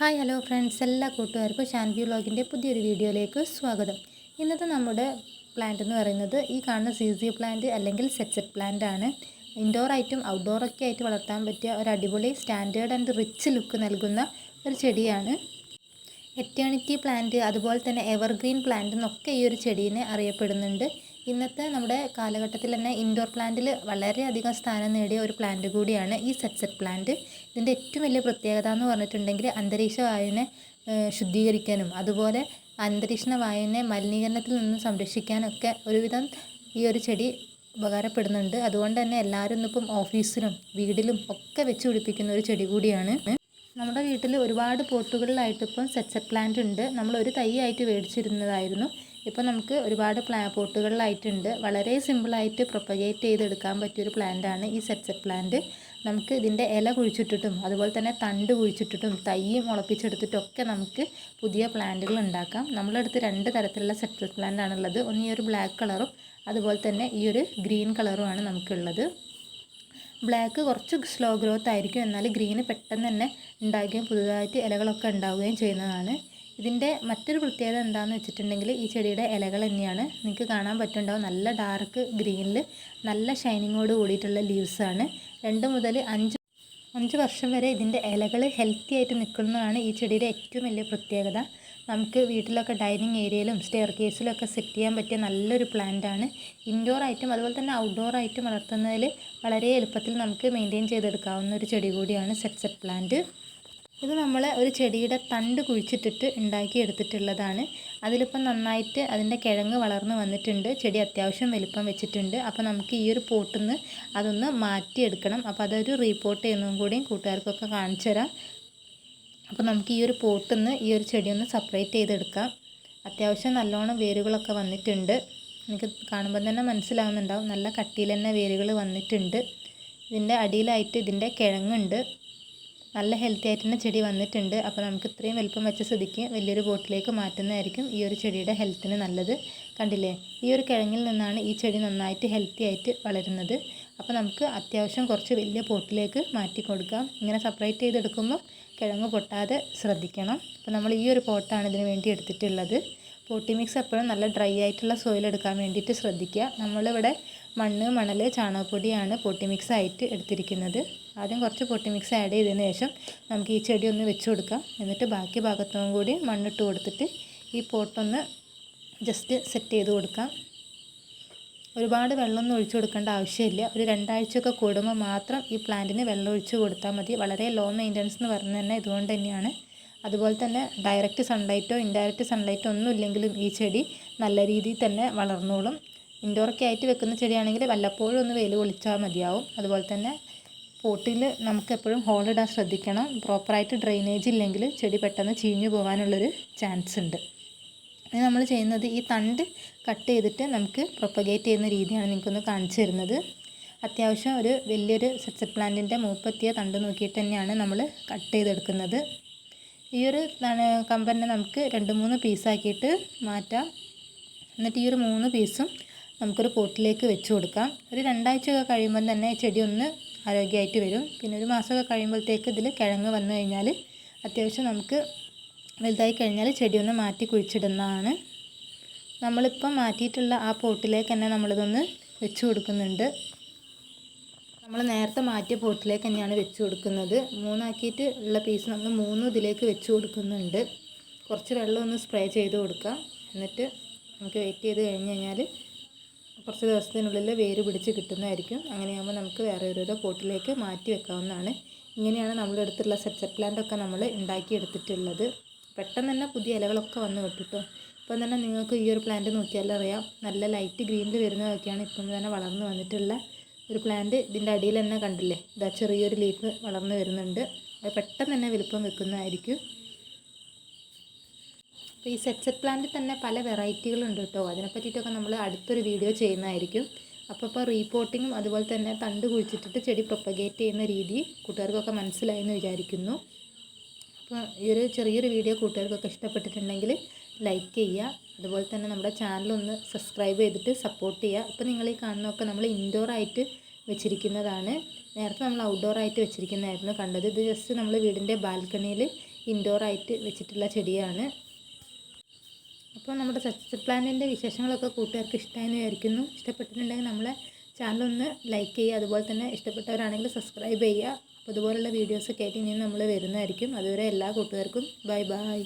Hi hello friends. എല്ലാ കൂട്ടുകാർക്കും ഷാൻവി വ്ളോഗിന്റെ പുതിയൊരു വീഡിയോയിലേക്ക് സ്വാഗതം. ഇന്നത്തെ നമ്മുടെ പ്ലാന്റ് എന്ന് പറയുന്നത് ഈ കാണുന്ന സി സി പ്ലാന്റ് അല്ലെങ്കിൽ സെറ്റ്സെറ്റ് പ്ലാന്റ് ആണ്. ഇൻഡോർ ആയിട്ടും ഔട്ട്ഡോർ ഒക്കെ ആയിട്ട് വളർത്താൻ പറ്റിയ ഒരു അടിപൊളി സ്റ്റാൻഡേർഡ് ആൻഡ് റിച്ച് ലുക്ക് നൽകുന്ന ഒരു ചെടിയാണ്. എറ്റേണിറ്റി പ്ലാന്റ് അതുപോലെ തന്നെ എവർഗ്രീൻ പ്ലാന്റ് എന്നൊക്കെ ഈ ഒരു ചെടീനെ അറിയപ്പെടുന്നുണ്ട്. ഇന്നത്തെ നമ്മുടെ കാലഘട്ടത്തിൽ തന്നെ ഇൻഡോർ പ്ലാന്റിൽ വളരെയധികം സ്ഥാനം നേടിയ ഒരു പ്ലാന്റ് കൂടിയാണ് ഈ സെറ്റ്സെറ്റ് പ്ലാന്റ് ഇതിന്റെ ഏറ്റവും വലിയ പ്രത്യേകത എന്ന് പറഞ്ഞിട്ടുണ്ടെങ്കിൽ അന്തരീക്ഷ വായുവിനെ ശുദ്ധീകരിക്കാനും അതുപോലെ അന്തരീക്ഷ വായുവിനെ മലിനീകരണത്തിൽ നിന്ന് സംരക്ഷിക്കാനൊക്കെ ഒരുവിധം ഈ ഒരു ചെടി ഉപകാരപ്പെടുന്നുണ്ട്. അതുകൊണ്ട് തന്നെ എല്ലാവരും ഇന്നിപ്പം ഓഫീസിലും വീടിലും ഒക്കെ വെച്ച് പിടിപ്പിക്കുന്ന ഒരു ചെടി കൂടിയാണ്. നമ്മുടെ വീട്ടിൽ ഒരുപാട് പോട്ടുകളിലായിട്ട് ഇപ്പം സെറ്റ്സെറ്റ് പ്ലാന്റ് ഉണ്ട്. നമ്മൾ ഒരു തൈ ആയിട്ട് മേടിച്ചിരുന്നതായിരുന്നു. ഇപ്പം നമുക്ക് ഒരുപാട് പ്ലാ പോട്ടുകളിലായിട്ടുണ്ട്. വളരെ സിമ്പിളായിട്ട് പ്രൊപ്പഗേറ്റ് ചെയ്തെടുക്കാൻ പറ്റിയൊരു പ്ലാന്റാണ് ഈ സെറ്റ്സെറ്റ് പ്ലാന്റ്. നമുക്ക് ഇതിന്റെ ഇല കുഴിച്ചിട്ടിട്ടും അതുപോലെ തന്നെ തണ്ട് കുഴിച്ചിട്ടിട്ടും തൈയും മുളപ്പിച്ചെടുത്തിട്ടൊക്കെ നമുക്ക് പുതിയ പ്ലാന്റുകൾ ഉണ്ടാക്കാം. നമ്മളെടുത്ത് രണ്ട് തരത്തിലുള്ള സെറ്റ്സെറ്റ് പ്ലാന്റ് ആണുള്ളത് ഒന്ന് ഈ ഒരു ബ്ലാക്ക് കളറും അതുപോലെ തന്നെ ഈ ഒരു ഗ്രീൻ കളറുമാണ് നമുക്കുള്ളത്. ബ്ലാക്ക് കുറച്ച് സ്ലോ ഗ്രോത്ത് ആയിരിക്കും. എന്നാൽ ഗ്രീന് പെട്ടെന്ന് തന്നെ ഉണ്ടാകുകയും പുതുതായിട്ട് ഇലകളൊക്കെ ഉണ്ടാവുകയും ചെയ്യുന്നതാണ്. ഇതിന്റെ മറ്റൊരു പ്രത്യേകത എന്താണെന്ന് വെച്ചിട്ടുണ്ടെങ്കിൽ ഈ ചെടിയുടെ ഇലകൾ തന്നെയാണ്. നിങ്ങൾക്ക് കാണാൻ പറ്റുന്നുണ്ടാവും. നല്ല ഡാർക്ക് ഗ്രീനിൽ നല്ല ഷൈനിങ്ങോട് കൂടിയിട്ടുള്ള ലീവ്സാണ് രണ്ട് മുതൽ അഞ്ച് അഞ്ച് വർഷം വരെ ഇതിന്റെ ഇലകൾ ഹെൽത്തി ആയിട്ട് നിൽക്കുന്നതാണ് ഈ ചെടിയുടെ ഏറ്റവും വലിയ പ്രത്യേകത. നമുക്ക് വീട്ടിലൊക്കെ ഡൈനിങ് ഏരിയയിലും സ്റ്റെയർ കേസിലൊക്കെ സെറ്റ് ചെയ്യാൻ പറ്റിയ നല്ലൊരു പ്ലാന്റ് ആണ്. ഇൻഡോർ ആയിട്ടും അതുപോലെ തന്നെ ഔട്ട്ഡോർ ആയിട്ടും വളർത്തുന്നതിൽ വളരെ എളുപ്പത്തിൽ നമുക്ക് മെയിന്റെയിൻ ചെയ്തെടുക്കാവുന്ന ഒരു ചെടി കൂടിയാണ് സെറ്റ്സെറ്റ് പ്ലാന്റ് ഇത് നമ്മൾ ഒരു ചെടിയുടെ തണ്ട് കുഴിച്ചിട്ടിട്ട് ഉണ്ടാക്കി എടുത്തിട്ടുള്ളതാണ്. അതിലിപ്പം നന്നായിട്ട് അതിന്റെ കിഴങ്ങ് വളർന്ന് വന്നിട്ടുണ്ട്. ചെടി അത്യാവശ്യം വലിപ്പം വെച്ചിട്ടുണ്ട്. അപ്പോൾ നമുക്ക് ഈ ഒരു പോട്ടിൽ നിന്ന് അതൊന്ന് മാറ്റിയെടുക്കണം. അപ്പോൾ അതൊരു റീപോർട്ട് ചെയ്യുന്നതും കൂടിയും കൂട്ടുകാർക്കൊക്കെ കാണിച്ചു തരാം. അപ്പോൾ നമുക്ക് ഈ ഒരു പോട്ടിൽ നിന്ന് ഈ ഒരു ചെടി ഒന്ന് സെപ്പറേറ്റ് ചെയ്തെടുക്കാം. അത്യാവശ്യം നല്ലോണം വേരുകളൊക്കെ വന്നിട്ടുണ്ട്. എനിക്ക് കാണുമ്പോൾ തന്നെ മനസ്സിലാവുന്നുണ്ടാവും. നല്ല കട്ടിയിൽ തന്നെ വേരുകൾ വന്നിട്ടുണ്ട്. ഇതിന്റെ അടിയിലായിട്ട് ഇതിന്റെ കിഴങ്ങുണ്ട്. നല്ല ഹെൽത്തി ആയിട്ട് തന്നെ ചെടി വന്നിട്ടുണ്ട്. അപ്പോൾ നമുക്ക് ഇത്രയും വലുപ്പം വെച്ച സ്ഥിതിക്ക് വലിയൊരു ബോട്ടിലേക്ക് മാറ്റുന്നതായിരിക്കും ഈ ഒരു ചെടിയുടെ ഹെൽത്തിന് നല്ലത്. കണ്ടില്ലേ? ഈ ഒരു കിഴങ്ങിൽ നിന്നാണ് ഈ ചെടി നന്നായിട്ട് ഹെൽത്തി ആയിട്ട് വളരുന്നത്. അപ്പോൾ നമുക്ക് അത്യാവശ്യം കുറച്ച് വലിയ പോട്ടിലേക്ക് മാറ്റി കൊടുക്കാം. ഇങ്ങനെ സെപ്പറേറ്റ് ചെയ്തെടുക്കുമ്പോൾ കിഴങ്ങ് പൊട്ടാതെ ശ്രദ്ധിക്കണം. അപ്പോൾ നമ്മൾ ഈ ഒരു പോട്ടാണ് ഇതിന് വേണ്ടി എടുത്തിട്ടുള്ളത്. പോട്ടി മിക്സ് എപ്പോഴും നല്ല ഡ്രൈ ആയിട്ടുള്ള സോയിൽ എടുക്കാൻ വേണ്ടിയിട്ട് ശ്രദ്ധിക്കുക. നമ്മളിവിടെ മണ്ണ് മണൽ ചാണകപ്പൊടിയാണ് പൊട്ടി മിക്സ് ആയിട്ട് എടുത്തിരിക്കുന്നത്. ആദ്യം കുറച്ച് പൊട്ടി മിക്സ് ആഡ് ചെയ്തതിന് ശേഷം നമുക്ക് ഈ ചെടി ഒന്ന് വെച്ച് കൊടുക്കാം. എന്നിട്ട് ബാക്കി ഭാഗത്തും കൂടി മണ്ണിട്ട് കൊടുത്തിട്ട് ഈ പോട്ടൊന്ന് ജസ്റ്റ് സെറ്റ് ചെയ്ത് കൊടുക്കാം. ഒരുപാട് വെള്ളമൊന്നും ഒഴിച്ചു കൊടുക്കേണ്ട ആവശ്യമില്ല. ഒരു രണ്ടാഴ്ചയൊക്കെ കൂടുമ്പോൾ മാത്രം ഈ പ്ലാന്റിന് വെള്ളം ഒഴിച്ചു കൊടുത്താൽ മതി. വളരെ ലോ മെയിന്റനൻസ് എന്ന് പറഞ്ഞു തന്നെ ഇതുകൊണ്ട് തന്നെയാണ്. അതുപോലെ തന്നെ ഡയറക്റ്റ് സൺലൈറ്റോ ഇൻഡയറക്റ്റ് സൺലൈറ്റോ ഒന്നും ഇല്ലെങ്കിലും ഈ ചെടി നല്ല രീതിയിൽ തന്നെ വളർന്നോളും. ഇൻഡോറൊക്കെ ആയിട്ട് വെക്കുന്ന ചെടിയാണെങ്കിൽ വല്ലപ്പോഴും ഒന്ന് വെയിൽ കൊളിച്ചാൽ മതിയാവും. അതുപോലെ തന്നെ പോട്ടിൽ നമുക്ക് എപ്പോഴും ഹോളിടാൻ ശ്രദ്ധിക്കണം. പ്രോപ്പറായിട്ട് ഡ്രെയിനേജ് ഇല്ലെങ്കിൽ ചെടി പെട്ടെന്ന് ചീഞ്ഞു പോകാനുള്ളൊരു ചാൻസ് ഉണ്ട്. ഇനി നമ്മൾ ചെയ്യുന്നത് ഈ തണ്ട് കട്ട് ചെയ്തിട്ട് നമുക്ക് പ്രൊപ്പഗേറ്റ് ചെയ്യുന്ന രീതിയാണ് നിങ്ങൾക്കൊന്ന് കാണിച്ചു തരുന്നത്. അത്യാവശ്യം ഒരു വലിയൊരു സെറ്റ്സെറ്റ് പ്ലാന്റിന്റെ മൂപ്പത്തിയ തണ്ട് നോക്കിയിട്ട് തന്നെയാണ് നമ്മൾ കട്ട് ചെയ്തെടുക്കുന്നത്. ഈ ഒരു കമ്പനെ നമുക്ക് രണ്ട് മൂന്ന് പീസാക്കിയിട്ട് മാറ്റാം. എന്നിട്ട് ഈ ഒരു മൂന്ന് പീസും നമുക്കൊരു പോട്ടിലേക്ക് വെച്ച് കൊടുക്കാം. ഒരു രണ്ടാഴ്ചയൊക്കെ കഴിയുമ്പോൾ തന്നെ ചെടി ഒന്ന് ആരോഗ്യമായിട്ട് വരും. പിന്നെ ഒരു മാസമൊക്കെ കഴിയുമ്പോഴത്തേക്ക് ഇതിൽ കിഴങ്ങ് വന്നു കഴിഞ്ഞാൽ അത്യാവശ്യം നമുക്ക് വലുതായി കഴിഞ്ഞാൽ ചെടി ഒന്ന് മാറ്റി കുഴിച്ചിടുന്നതാണ്. നമ്മളിപ്പോൾ മാറ്റിയിട്ടുള്ള ആ പോട്ടിലേക്ക് തന്നെ നമ്മളിതൊന്ന് വെച്ച് കൊടുക്കുന്നുണ്ട്. നമ്മൾ നേരത്തെ മാറ്റിയ പോട്ടിലേക്ക് തന്നെയാണ് വെച്ച് കൊടുക്കുന്നത്. മൂന്നാക്കിയിട്ട് ഉള്ള പീസ് നമ്മൾ മൂന്നും ഇതിലേക്ക് വെച്ച് കൊടുക്കുന്നുണ്ട്. കുറച്ച് വെള്ളം ഒന്ന് സ്പ്രേ ചെയ്ത് കൊടുക്കാം. എന്നിട്ട് നമുക്ക് വെയിറ്റ് ചെയ്ത് കഴിഞ്ഞ് കഴിഞ്ഞാൽ കുറച്ച് ദിവസത്തിനുള്ളിൽ വേര് പിടിച്ച് കിട്ടുന്നതായിരിക്കും. അങ്ങനെയാകുമ്പോൾ നമുക്ക് വേറെ ഓരോരോ പോട്ടിലേക്ക് മാറ്റി വെക്കാവുന്നതാണ്. ഇങ്ങനെയാണ് നമ്മുടെ അടുത്തുള്ള സെറ്റ് പ്ലാന്റൊക്കെ നമ്മൾ ഉണ്ടാക്കി എടുത്തിട്ടുള്ളത് പെട്ടെന്ന് തന്നെ പുതിയ ഇലകളൊക്കെ വന്ന് കിട്ടും ഇപ്പം തന്നെ നിങ്ങൾക്ക് ഈ ഒരു പ്ലാന്റ് നോക്കിയാൽ അറിയാം. നല്ല ലൈറ്റ് ഗ്രീനിൽ വരുന്നതൊക്കെയാണ് ഇപ്പം തന്നെ വളർന്നു വന്നിട്ടുള്ള ഒരു പ്ലാന്റ്. ഇതിന്റെ അടിയിൽ തന്നെ കണ്ടില്ലേ? ഇതാ ചെറിയൊരു ലീഫ് വളർന്നു വരുന്നുണ്ട്. അത് പെട്ടെന്ന് തന്നെ വലുപ്പം വെക്കുന്നതായിരിക്കും. അപ്പോൾ ഈ സെറ്റ്സെറ്റ് പ്ലാന്റിൽ തന്നെ പല വെറൈറ്റികളുണ്ട് കേട്ടോ. അതിനെ പറ്റിയിട്ടൊക്കെ നമ്മൾ അടുത്തൊരു വീഡിയോ ചെയ്യുന്നതായിരിക്കും. അപ്പോൾ ഇപ്പോൾ റീപോർട്ടിങ്ങും അതുപോലെ തന്നെ തണ്ട് കുഴിച്ചിട്ടിട്ട് ചെടി പ്രൊപ്പഗേറ്റ് ചെയ്യുന്ന രീതി കൂട്ടുകാർക്കൊക്കെ മനസ്സിലായി എന്ന് വിചാരിക്കുന്നു. അപ്പോൾ ഈ ഒരു ചെറിയൊരു വീഡിയോ കൂട്ടുകാർക്കൊക്കെ ഇഷ്ടപ്പെട്ടിട്ടുണ്ടെങ്കിൽ ലൈക്ക് ചെയ്യുക. അതുപോലെ തന്നെ നമ്മുടെ ചാനൽ ഒന്ന് സബ്സ്ക്രൈബ് ചെയ്തിട്ട് സപ്പോർട്ട് ചെയ്യുക. ഇപ്പോൾ നിങ്ങൾ ഈ കാണുന്നതൊക്കെ നമ്മൾ ഇൻഡോർ ആയിട്ട് വെച്ചിരിക്കുന്നതാണ്. നേരത്തെ നമ്മൾ ഔട്ട്ഡോർ ആയിട്ട് വെച്ചിരിക്കുന്നതായിരുന്നു കണ്ടത്. ഇത് ജസ്റ്റ് നമ്മൾ വീടിന്റെ ബാൽക്കണിയിൽ ഇൻഡോർ ആയിട്ട് വെച്ചിട്ടുള്ള ചെടിയാണ്. അപ്പോൾ നമ്മുടെ സക്സസ് പ്ലാനിന്റെ വിശേഷങ്ങളൊക്കെ കൂട്ടുകാർക്ക് ഇഷ്ടമായെന്ന് വിചാരിക്കുന്നു. ഇഷ്ടപ്പെട്ടിട്ടുണ്ടെങ്കിൽ നമ്മളെ ചാനലൊന്ന് ലൈക്ക് ചെയ്യുക. അതുപോലെ തന്നെ ഇഷ്ടപ്പെട്ടവരാണെങ്കിൽ സബ്സ്ക്രൈബ് ചെയ്യുക. അപ്പോൾ ഇതുപോലുള്ള വീഡിയോസൊക്കെ ആയിട്ട് ഇനിയും നമ്മൾ വരുന്നതായിരിക്കും. അതുവരെ എല്ലാ കൂട്ടുകാർക്കും ബൈ ബൈ